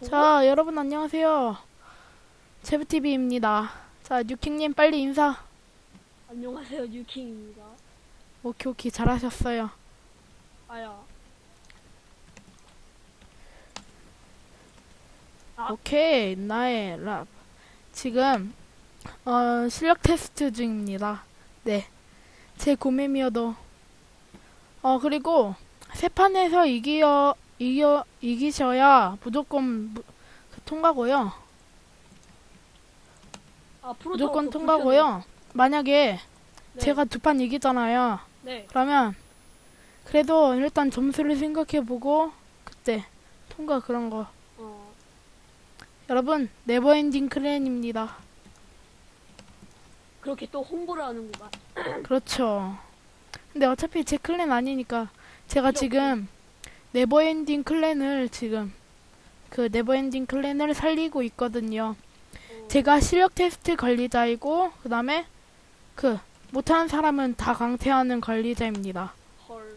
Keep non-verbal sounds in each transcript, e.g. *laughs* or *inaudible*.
고- 자, 여러분 안녕하세요. 제브TV입니다. 자, 뉴킹님 빨리 인사. 안녕하세요 뉴킹입니다. 오케이, 오케이. 잘하셨어요. 아야. 아. 오케이. 나의 랍. 지금, 어, 실력 테스트 중입니다. 네. 제 고mem이어도. 어, 그리고, 세 판에서 이기어, 이겨, 이기셔야 무조건 무- 그 통과고요. 아 무조건 통과고요. 만약에 네. 제가 두 판 이기잖아요. 네. 그러면 그래도 일단 점수를 생각해보고 그때 통과 그런 거. 어. 여러분 네버엔딩 클랜입니다. 그렇게 또 홍보를 하는구만. 그렇죠. 근데 어차피 제 클랜 아니니까 제가 지금 네버엔딩 클랜을 지금 그 네버엔딩 클랜을 살리고 있거든요. 어. 제가 실력 테스트 관리자이고 그 다음에 그 못하는 사람은 다 강퇴하는 관리자입니다. 헐.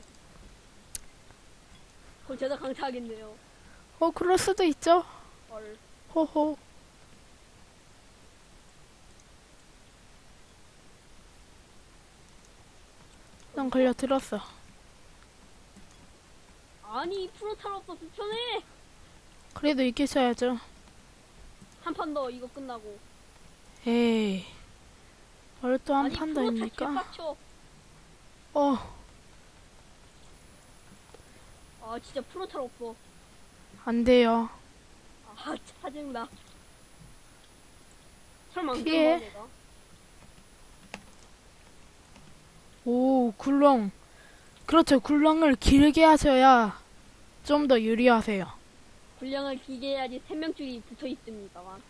그럼 제가 강퇴하겠네요. 어 그럴 수도 있죠. 헐. 호호. 난 걸려 들었어. 아니 프로 탈 없어 불편해. 그래도 이기셔야죠. 한 판 더 이거 끝나고. 에이. 뭘 또 한 판 더? 개빡쳐. 어, 아 진짜 프로 탈 없어. 안 돼요. 아 짜증나. 설마 안 피해. 내가? 오, 굴렁. 그렇죠. 굴렁을 길게 하셔야 좀 더 유리하세요. 분량을 해야지 생명줄이 붙어 있습니다만.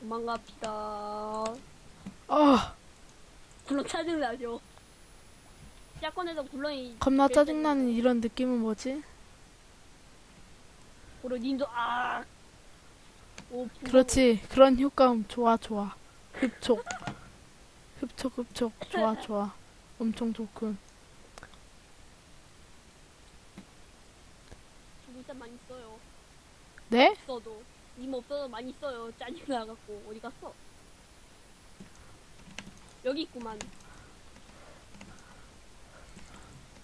도망갑시다. 어, 굴렁 짜증나죠. 짝건에서 굴렁이 겁나 짜증나는 이런 느낌은 뭐지? 고로 님도 아. 오. 그렇지. 그런 효과음 좋아, 좋아. 흡촉. 흡촉, 흡촉. 좋아, 좋아. 엄청 좋군. 진짜 많이 써요. 네? 없어도 님 없어도 많이 써요. 짜증 나갖고 어디 갔어? 여기 있구만.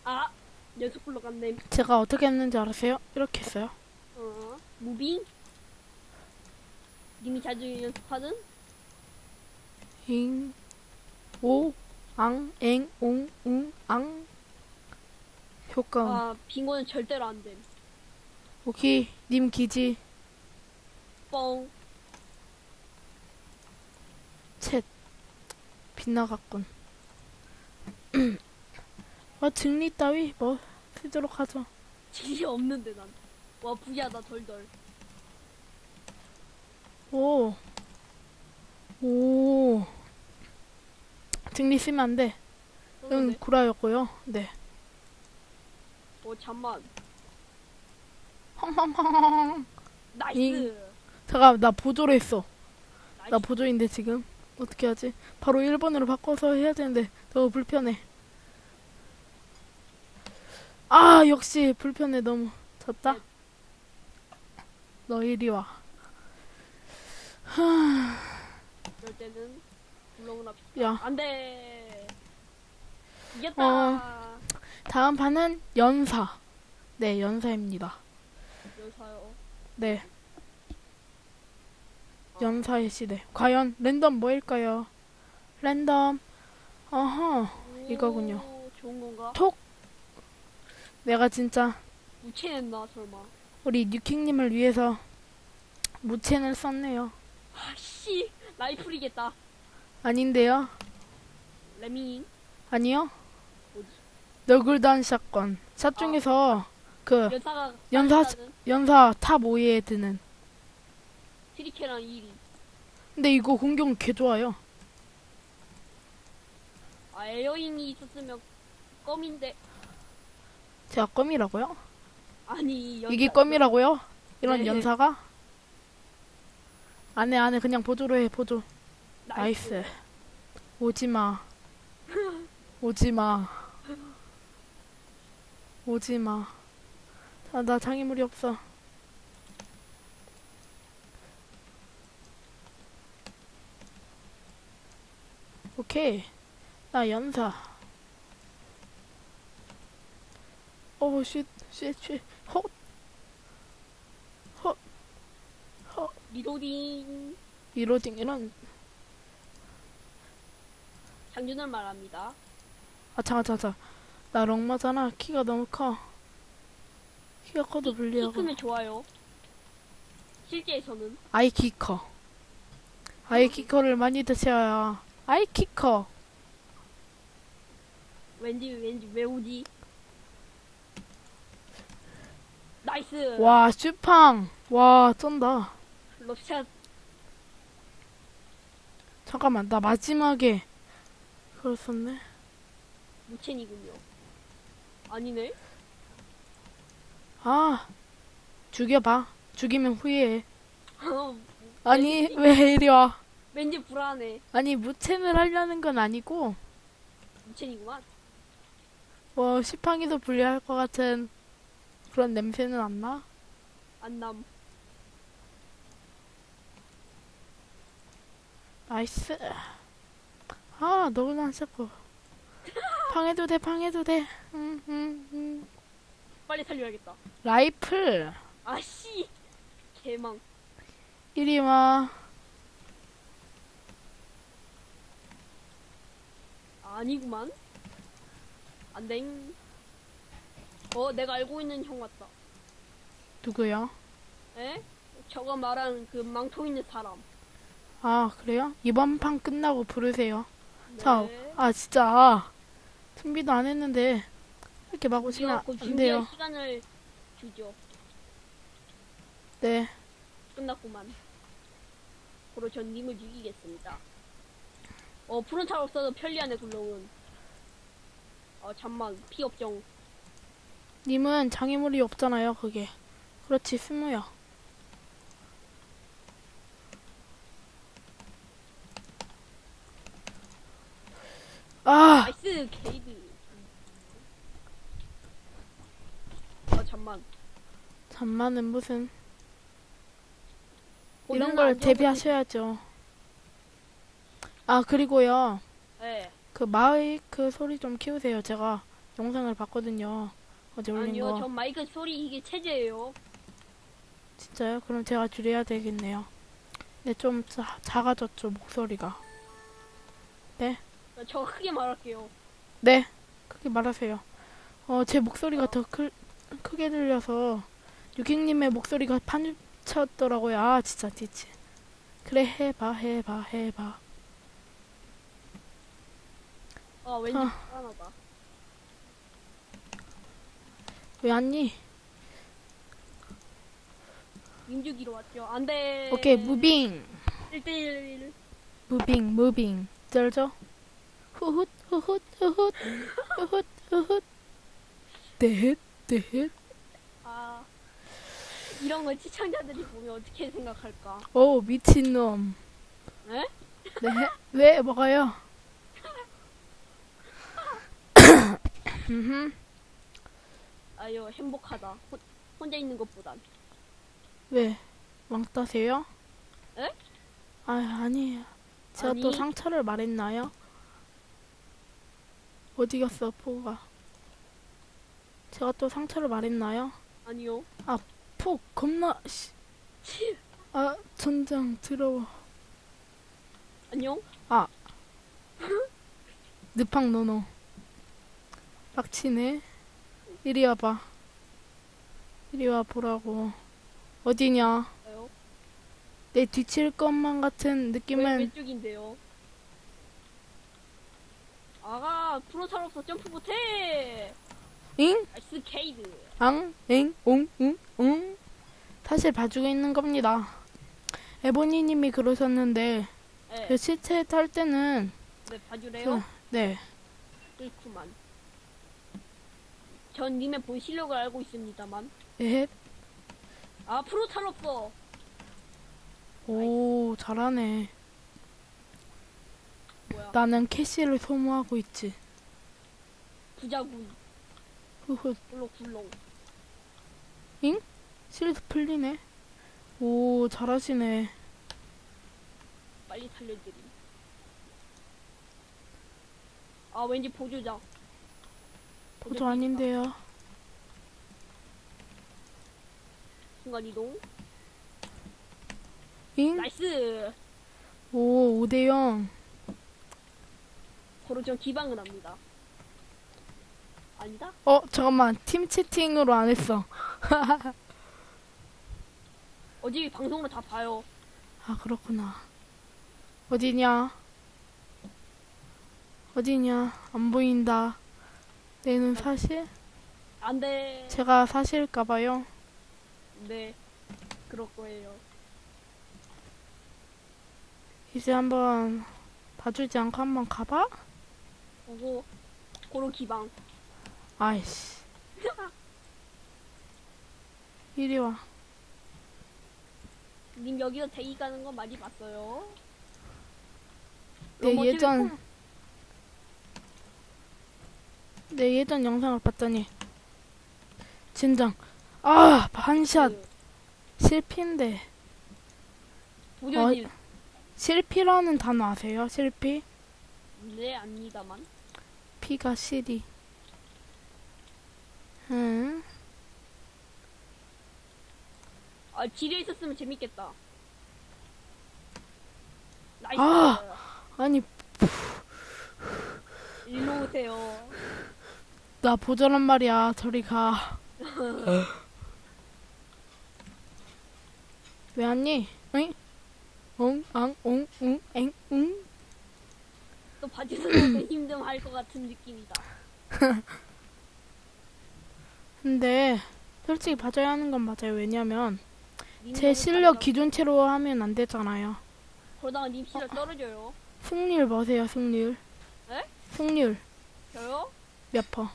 아 연속 굴러갔네. 제가 어떻게 했는지 알아세요? 이렇게 했어요. 어 무빙. 님이 자주 연습하는 잉, 오, 앙, 엥, 옹, 웅, 앙. 효과음. 아 빙고는 절대로 안 됨. 오케이. 님 기지. 뻥. 챗. 빗나갔군. *clears throat* 아, 증리 따위? 뭐, 쓰도록 하죠. 질이 없는데 난. 와 부야다 덜덜. 오. 오. 증리 쓰면 안 돼. 응, 응. 구라였고요. 네. 어 잠만. 헝헝헝헝. 나이스. 잉. 잠깐, 나 보조로 했어. 나이스. 나 보조인데 지금. 어떻게 하지? 바로 1번으로 바꿔서 해야 되는데 너무 불편해. 아, 역시 불편해 너무. 졌다. 너 이리 와. 이럴 때는 굴렁을 합시다. 야, 안 돼. 이겼다. 어. 다음 판은 연사. 네, 연사입니다. 연사요. 네, 연사의 시대. 과연 랜덤 뭐일까요? 랜덤. 어허, 이거군요. 오, 좋은 건가? 톡. 내가 진짜 무채했나 설마? 우리 뉴킹님을 위해서 무첸을 썼네요. 아씨 라이플이겠다. 아닌데요? 레밍 아니요? 뭐지? 너굴단 샷건. 샷 중에서 그 연사가 연사 탑 5위에 드는. 트리케랑 1위. 근데 이거 공격 개 좋아요. 아 에어잉이 있었으면 껌인데 제가 껌이라고요? 아니 연사 이게 껌이라고요? 이런 네. 연사가? 안해 안해 그냥 보조로 해 보조. 나이스. 오지마. 오지마. 오지마. 아, 나 장애물이 없어. 오케이. 나 연사. 오, 쉣, 쉣, 쉣. 헛! 헛! 헛! 리로딩. 리로딩이란. 장준을 말합니다. 아, 잠깐, 잠깐, 잠깐. 나 롱마잖아. 키가 너무 커. 키가 커도 키 불리하고. 크면 좋아요. 실제에서는 아이 키 커. 아이 키 커를 많이 드셔야. 아이 키 커. 왠지 왠지 외우지. 나이스. 와, 슈팡. 와, 쩐다. 럽샷. 잠깐만, 나 마지막에 그랬었네. 무첸이군요. 아니네. 아, 죽여봐. 죽이면 후회해. 어, 아니, 왜 이리 와? 왠지 불안해. 아니, 무챔을 하려는 건 아니고, 무첸이구만. 뭐, 시팡이도 불리할 것 같은 그런 냄새는 안 나? 안남. 나이스. 아, 너무 안 쳤고. 방해도 돼, 방해도 돼. 음, 음, 음. 빨리 살려야겠다. 라이플. 아씨. 개망. 이리 와. 아니구만. 안댕. 어, 내가 알고 있는 형 같다. 누구야? 에? 저가 말한 그 망토 있는 사람. 아, 그래요? 이번 판 끝나고 부르세요. 자, 네. 아, 진짜. 준비도 안 했는데, 이렇게 막 오시면 안 돼요. 시간을 주죠. 네. 끝났구만. 바로 전 님을 죽이겠습니다. 어, 푸른 차 없어도 편리하네, 굴렁은. 어, 잠만, 피 업정. 님은 장애물이 없잖아요, 그게. 그렇지, 스무야. 아! 나이스, 게이드. 어, 잠만. 잠만은 무슨. 이런 거걸 대비하셔야죠. 아, 그리고요. 거- 예. 그 마이크 소리 좀 키우세요. 제가 영상을 봤거든요. 어제 올린 아니요, 거. 전 마이크 소리 이게 체제예요. 진짜요? 그럼 제가 줄여야 되겠네요. 근데 좀 자, 작아졌죠, 목소리가. 저 크게 말할게요. 네, 크게 말하세요. 어, 제 목소리가 더 크, 크게 들려서 유킹님의 목소리가 판쳤더라고요. 아, 진짜 디치. 그래, 해봐, 해봐, 해봐. 아, 왠지 아. 불안하다. 왜 왔니? 민주기로 왔죠. 안 돼. 오케이, 무빙. 1대1. 무빙, 무빙. 쩔죠? 후훗, 후훗, 후훗, 후훗, 후훗. 넷, 넷. 아. 이런 걸 시청자들이 보면 어떻게 생각할까? 오, 미친놈. 에? 네, 왜? *coughs* 음흠. 아유, 행복하다. 혼, 혼자 있는 것보단. 왜? 왕따세요? 에? 아, 아니에요. 제가 또 아니. 상처를 말했나요? 어디 갔어, 포가? 제가 또 상처를 말했나요? 아니요. 포, 겁나, 씨. 아, 전장, 더러워. 안녕? *laughs* 느팡 노노. 빡치네. 이리 와봐. 이리 와 보라고. 어디냐? 아요. 내 뒤칠 것만 같은 왜, 느낌은 왼쪽인데요? 아가, 없어 점프 못해! 잉? 앙? 엥? 옹? 응? 응? 사실 봐주고 있는 겁니다. 에보니님이 그러셨는데 네, 그 시체 탈 때는 네, 봐주래요? 네 그렇구만. 전 님의 본 실력을 알고 있습니다만. 에? 아, 프로탈 없어! 오 잘하네. 뭐야. 나는 캐시를 소모하고 있지. 부자군. 굴렁 굴렁. 실드 풀리네. 오 잘하시네. 빨리 살려드림. 아 왠지 보조자. 보조 아닌데요. 순간 이동. 잉? 나이스. 오, 5대0. 바로 전 기방을 합니다. 아니다? 어, 잠깐만. 팀 채팅으로 안 했어. *laughs* 어차피 방송으로 다 봐요. 아, 그렇구나. 어디냐? 어디냐? 안 보인다. 내눈 사실? 안 돼. 제가 사실까봐요. 네. 그럴 거예요. 이제 한번 봐주지 않고 한번 가봐? 보고 고로 기방. 아이씨. 이리 와. 님 여기서 대기 가는 거 많이 봤어요. 네, 로봇 예전-. 내 예전 영상을 봤더니 진정. 아, 반샷 그 실피인데. 보조님. 실피라는 단어 아세요? 실피? 네, 압니다만. 피가 실이. 응. 아, 지뢰 있었으면 재밌겠다. 나이스. 아! 아니, 일로 오세요. 나 보자란 말이야. 저리 가. *laughs* 왜 왔니? 응? 응? 앙? 응? 응? 엥? 응? 또 바지선한테 *clears throat* 힘좀 할것 같은 느낌이다. *laughs* 근데 솔직히 봐줘야 하는 건 맞아요. 왜냐면 님제 실력 기준치로 하면 안 되잖아요. 그러다가 님 실력 떨어져요. 승률 뭐세요? 승률? 에? 승률 저요? 몇 퍼?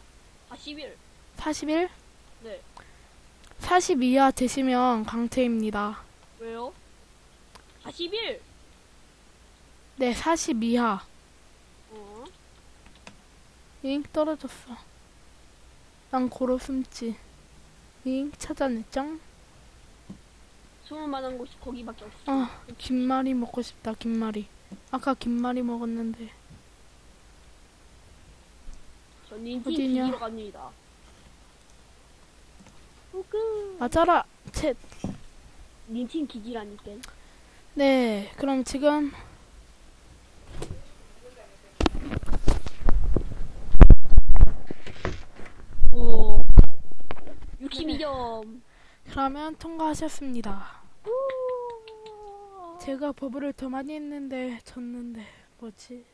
41. 41? 네. 40 이하 되시면 강퇴입니다. 왜요? 41. 네, 40 이하. 어? 잉 떨어졌어. 난 고로 숨지. 잉 찾아냈짱. 숨을 만한 곳이 거기밖에 없어. 아, 김말이 먹고 싶다. 김말이. 아까 김말이 먹었는데. 전 닌틴 어디냐? 갑니다. 우구. 맞아라. 챗. 닌틴 기지라니까. 네, 그럼 지금 오. 62점. 그러면 통과하셨습니다. 제가 버블을 더 많이 했는데 졌는데 뭐지?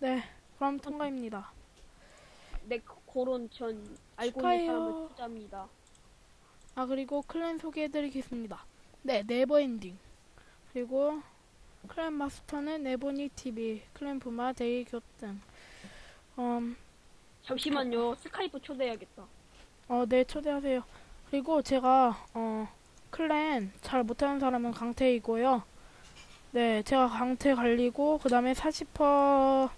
네, 그럼 통과입니다. 내 고론 전 알고. 있는 사람을 투자합니다. 아 그리고 클랜 소개해드리겠습니다. 네, 네버엔딩. 그리고 클랜 마스터는 네버니 TV, 클랜 부마 데이 교등. 음, 잠시만요. 스카이프 초대해야겠다. 어, 네 초대하세요. 그리고 제가 어 클랜 잘 못하는 사람은 강퇴이고요. 네, 제가 강퇴 관리고 그 다음에 40%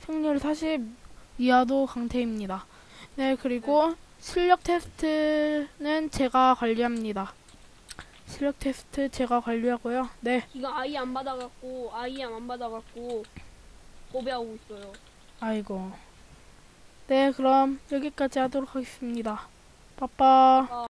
승률 40 이하도 강퇴입니다. 네, 그리고 실력 테스트는 제가 관리합니다. 실력 테스트 제가 관리하고요. 네, 기가 아예 안 받아갖고 아예 안 받아갖고 고배하고 있어요. 아이고. 네, 그럼 여기까지 하도록 하겠습니다. 빠빠.